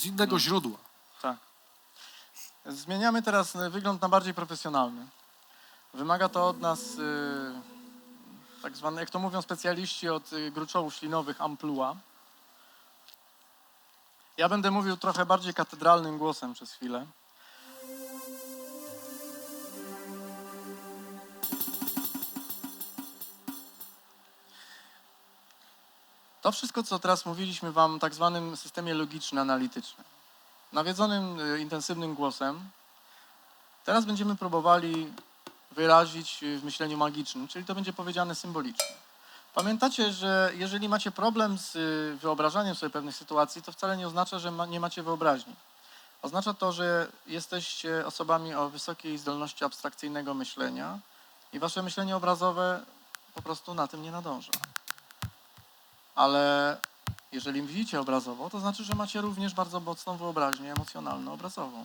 z innego źródła. Tak. Zmieniamy teraz y, wygląd na bardziej profesjonalny. Wymaga to od nas y, tak zwane, jak to mówią specjaliści od y, gruczołów ślinowych, amplua. Ja będę mówił trochę bardziej katedralnym głosem przez chwilę. To wszystko, co teraz mówiliśmy Wam, tak zwanym systemie logiczno-analitycznym, nawiedzonym y, intensywnym głosem, teraz będziemy próbowali wyrazić y, w myśleniu magicznym, czyli to będzie powiedziane symbolicznie. Pamiętacie, że jeżeli macie problem z y, wyobrażaniem sobie pewnych sytuacji, to wcale nie oznacza, że ma, nie macie wyobraźni. Oznacza to, że jesteście osobami o wysokiej zdolności abstrakcyjnego myślenia i wasze myślenie obrazowe po prostu na tym nie nadąża. Ale jeżeli widzicie obrazowo, to znaczy, że macie również bardzo mocną wyobraźnię emocjonalno-obrazową.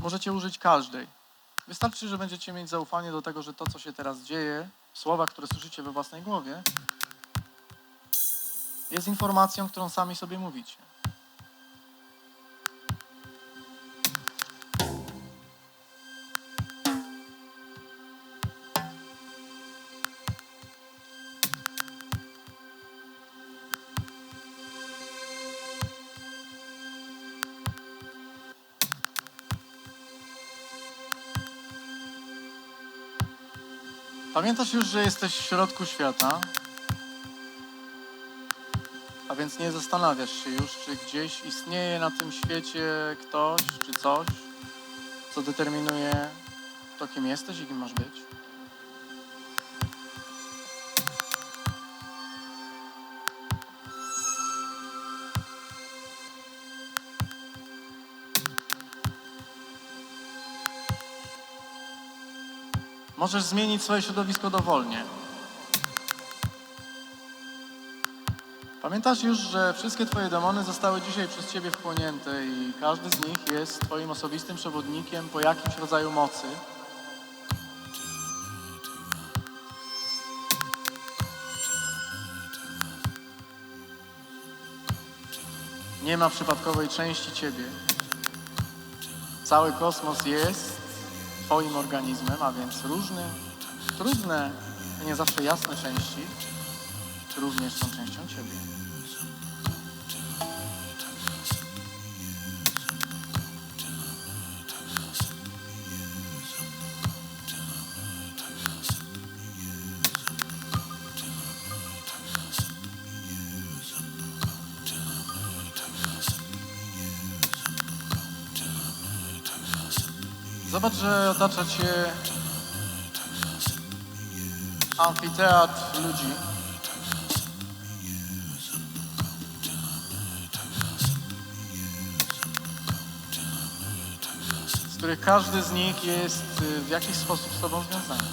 Możecie użyć każdej. Wystarczy, że będziecie mieć zaufanie do tego, że to, co się teraz dzieje, słowa, które słyszycie we własnej głowie, jest informacją, którą sami sobie mówicie. Pamiętasz już, że jesteś w środku świata, a więc nie zastanawiasz się już, czy gdzieś istnieje na tym świecie ktoś czy coś, co determinuje to, kim jesteś i kim masz być. Możesz zmienić swoje środowisko dowolnie. Pamiętasz już, że wszystkie Twoje demony zostały dzisiaj przez Ciebie wchłonięte i każdy z nich jest Twoim osobistym przewodnikiem po jakimś rodzaju mocy. Nie ma przypadkowej części Ciebie. Cały kosmos jest Twoim organizmem, a więc różne, trudne nie zawsze jasne części również są częścią Ciebie. Zobacz, że otacza Cię amfiteatr ludzi. z których każdy z nich jest y, w jakiś sposób z Tobą związany.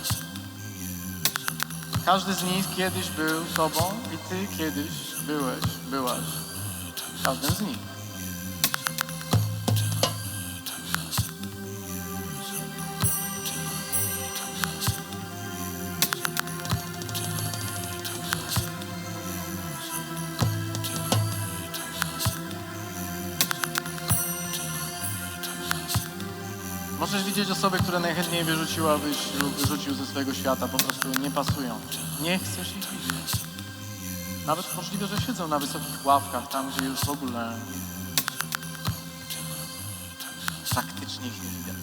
Każdy z nich kiedyś był Tobą i Ty kiedyś byłeś, byłaś każdym z nich. Możesz widzieć osoby, które najchętniej wyrzuciłabyś lub wyrzucił ze swojego świata, po prostu nie pasują. Nie chcesz ich widzieć. Nawet możliwe, że siedzą na wysokich ławkach, tam gdzie już w ogóle praktycznie ich nie widać.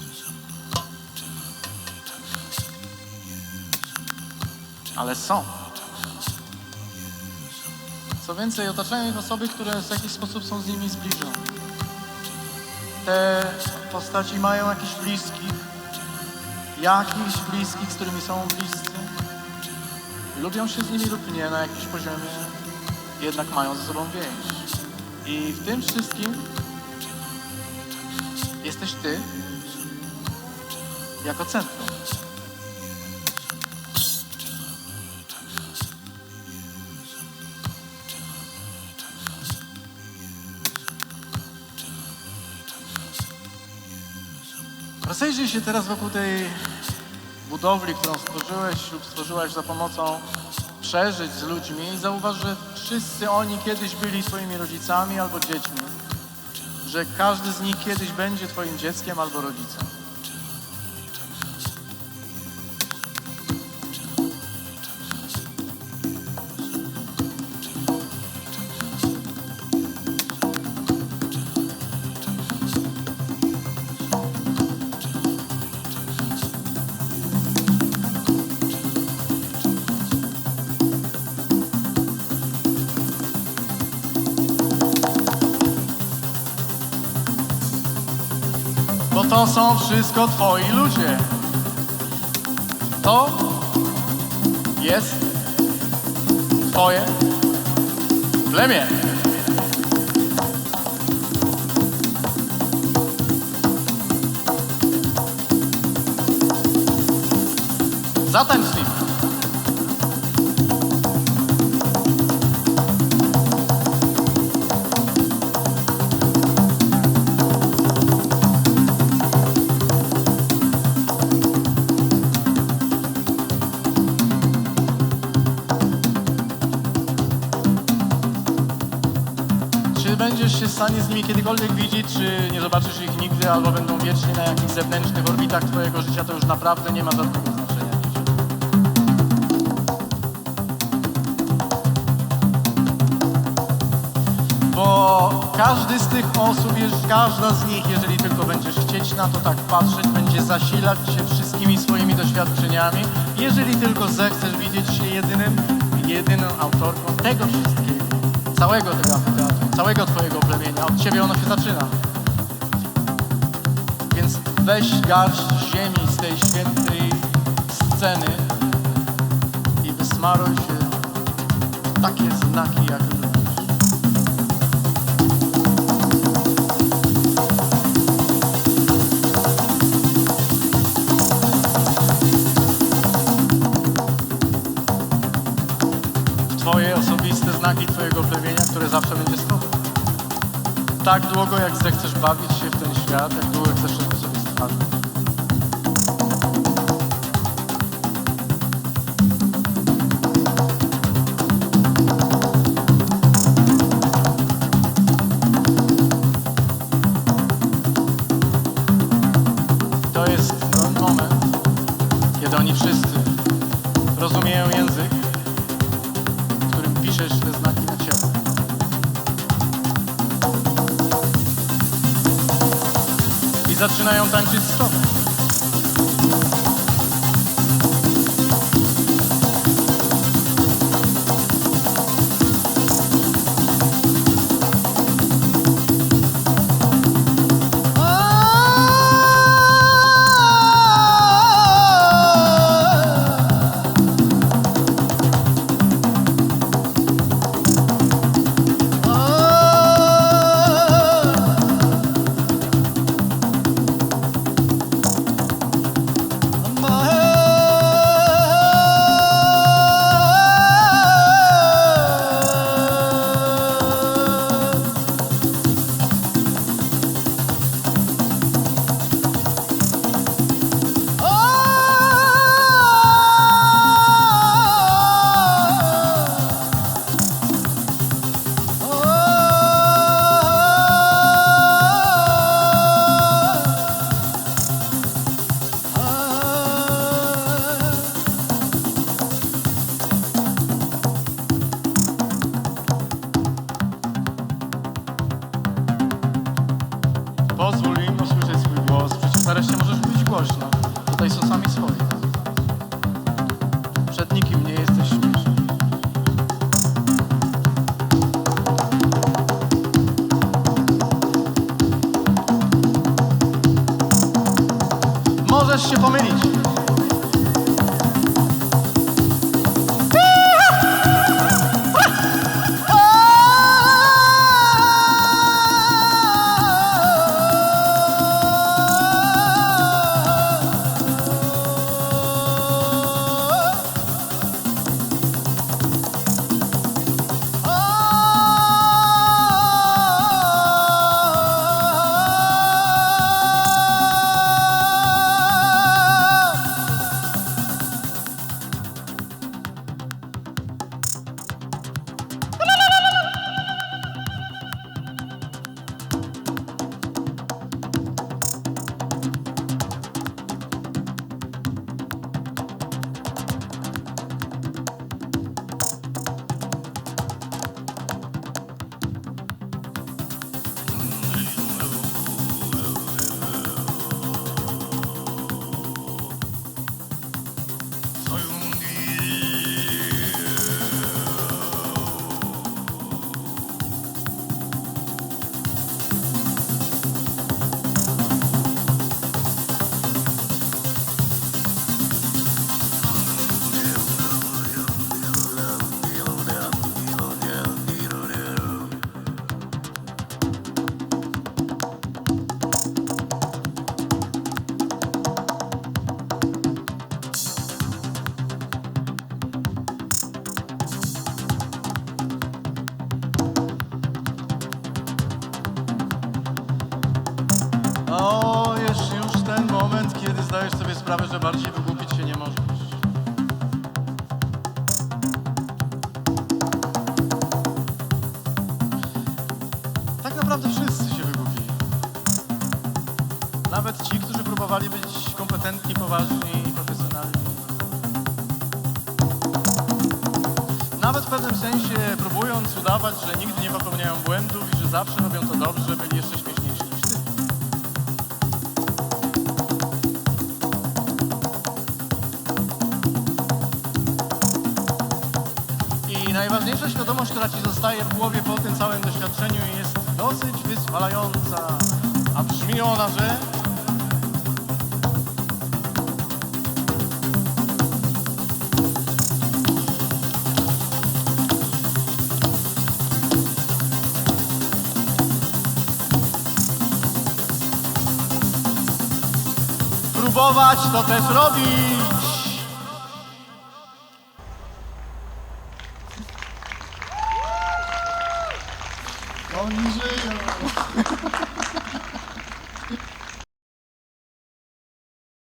Ale są. Co więcej, otaczają ich osoby, które w jakiś sposób są z nimi zbliżone te postaci mają jakichś bliskich, jakichś bliskich, z którymi są bliscy. Lubią się z nimi lub nie na jakimś poziomie, jednak mają ze sobą więź. I w tym wszystkim jesteś ty jako centrum. Rozejrzyj się teraz wokół tej budowli, którą stworzyłeś lub stworzyłaś za pomocą przeżyć z ludźmi i zauważ, że wszyscy oni kiedyś byli twoimi rodzicami albo dziećmi. że każdy z nich kiedyś będzie Twoim dzieckiem albo rodzicem. To są wszystko Twoi ludzie. To jest Twoje plemię. Zatańcz z nim. Będziesz się w stanie z nimi kiedykolwiek widzieć, czy nie zobaczysz ich nigdy, albo będą wiecznie na jakichś zewnętrznych orbitach Twojego życia, to już naprawdę nie ma żadnego znaczenia. Bo każdy z tych osób, każda z nich, jeżeli tylko będziesz chcieć na to tak patrzeć, będzie zasilać się wszystkimi swoimi doświadczeniami, jeżeli tylko zechcesz widzieć się jedynym, jedyną autorką tego wszystkiego, całego tego całego Twojego plemienia. Od Ciebie ono się zaczyna. Więc weź garść ziemi z tej świętej sceny i wysmaruj się w takie znaki, jak. Twoje osobiste znaki Twojego plemienia, które zawsze będzie z Tobą. Tak długo, jak zechcesz bawić się w ten świat, jak długo chcesz sobie stwarzać. Zaczynają tańczyć z tobą. Możesz się pomylić. Naprawdę wszyscy się wygłupili. Nawet ci, którzy próbowali być kompetentni, poważni i profesjonalni. Nawet w pewnym sensie próbując udawać, że nigdy nie popełniają błędów i że zawsze robią to dobrze, byli jeszcze śmieszniejsi niż ty. I najważniejsza świadomość, która ci zostaje w głowie po tym całym doświadczeniu jest dosyć wyzwalająca. A brzmi ona, że próbować to też robić.